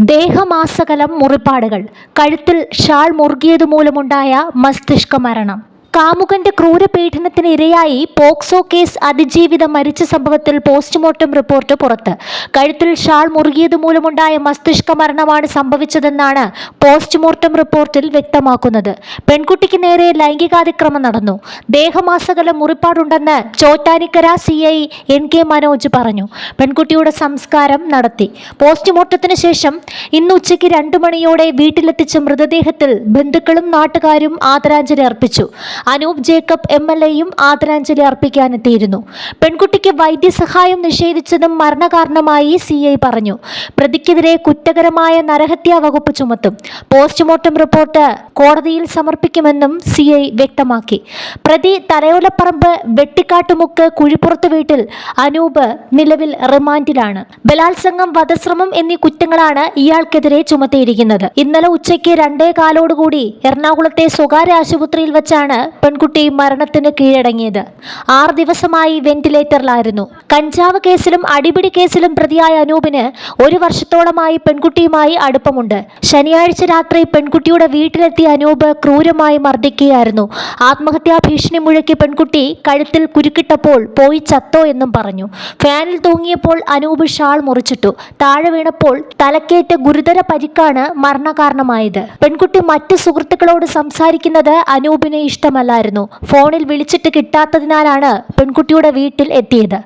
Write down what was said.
ദേഹമാസകലം മുറിപ്പാടുകൾ. കഴുത്തിൽ ഷാൾ മുറുകിയതുമൂലമുണ്ടായ മസ്തിഷ്ക മരണം കാമുകന്റെ ക്രൂരപീഡനത്തിന് ഇരയായി പോക്സോ കേസ് അതിജീവിത മരിച്ച സംഭവത്തിൽ പോസ്റ്റ്മോർട്ടം റിപ്പോർട്ട് പുറത്ത്. കഴുത്തിൽ ഷാൾ മുറുകിയത് മൂലമുണ്ടായ മസ്തിഷ്ക മരണമാണ് സംഭവിച്ചതെന്നാണ് പോസ്റ്റ്മോർട്ടം റിപ്പോർട്ടിൽ വ്യക്തമാക്കുന്നത്. പെൺകുട്ടിക്ക് നേരെ ലൈംഗികാതിക്രമം നടന്നു. ദേഹമാസകലം മുറിപ്പാടുണ്ടെന്ന് Chottanikkara C I N K Manoj പറഞ്ഞു. പെൺകുട്ടിയുടെ സംസ്കാരം നടത്തി. പോസ്റ്റ്മോർട്ടത്തിന് ശേഷം ഇന്ന് ഉച്ചയ്ക്ക് രണ്ടു മണിയോടെ വീട്ടിലെത്തിച്ച മൃതദേഹത്തിൽ ബന്ധുക്കളും നാട്ടുകാരും ആദരാഞ്ജലി അർപ്പിച്ചു. അനൂപ് ജേക്കബ് എം എൽ എയും ആദരാഞ്ജലി അർപ്പിക്കാനെത്തിയിരുന്നു. പെൺകുട്ടിക്ക് വൈദ്യസഹായം നിഷേധിച്ചതും മരണകാരണമായി സി ഐ പറഞ്ഞു. പ്രതിക്കെതിരെ കുറ്റകരമായ നരഹത്യാ വകുപ്പ് ചുമത്തും. പോസ്റ്റ്മോർട്ടം റിപ്പോർട്ട് കോടതിയിൽ സമർപ്പിക്കുമെന്നും സി ഐ വ്യക്തമാക്കി. പ്രതി തലയോലപ്പറമ്പ് വെട്ടിക്കാട്ടുമുക്ക് കുഴിപ്പുറത്ത് വീട്ടിൽ അനൂപ് നിലവിൽ റിമാൻഡിലാണ്. ബലാത്സംഗം വധശ്രമം എന്നീ കുറ്റങ്ങളാണ് ഇയാൾക്കെതിരെ ചുമത്തിയിരിക്കുന്നത്. ഇന്നലെ ഉച്ചയ്ക്ക് രണ്ടേ കാലോടുകൂടി എറണാകുളത്തെ സ്വകാര്യ ആശുപത്രിയിൽ വെച്ചാണ് പെൺകുട്ടി മരണത്തിന് കീഴടങ്ങിയത്. ആറ് ദിവസമായി വെന്റിലേറ്ററിലായിരുന്നു. കഞ്ചാവ് കേസിലും അടിപിടി കേസിലും പ്രതിയായ അനൂപിന് ഒരു വർഷത്തോളമായി പെൺകുട്ടിയുമായി അടുപ്പമുണ്ട്. ശനിയാഴ്ച രാത്രി പെൺകുട്ടിയുടെ വീട്ടിലെത്തിയ അനൂപ് ക്രൂരമായി മർദ്ദിക്കുകയായിരുന്നു. ആത്മഹത്യാ ഭീഷണി മുഴക്കി പെൺകുട്ടി കഴുത്തിൽ കുരുക്കിട്ടപ്പോൾ പോയി ചത്തോ എന്നും പറഞ്ഞു. ഫാനിൽ തൂങ്ങിയപ്പോൾ അനൂപ് ഷാൾ മുറിച്ചിട്ടു. താഴെ വീണപ്പോൾ തലക്കേറ്റ ഗുരുതര പരിക്കാണ് മരണകാരണമായത്. പെൺകുട്ടി മറ്റ് സുഹൃത്തുക്കളോട് സംസാരിക്കുന്നത് അനൂപിന് ഇഷ്ടമല്ലായിരുന്നു ഫോണിൽ വിളിച്ചിട്ട് കിട്ടാത്തതിനാലാണ് പെൺകുട്ടിയുടെ വീട്ടിൽ എത്തിയത്.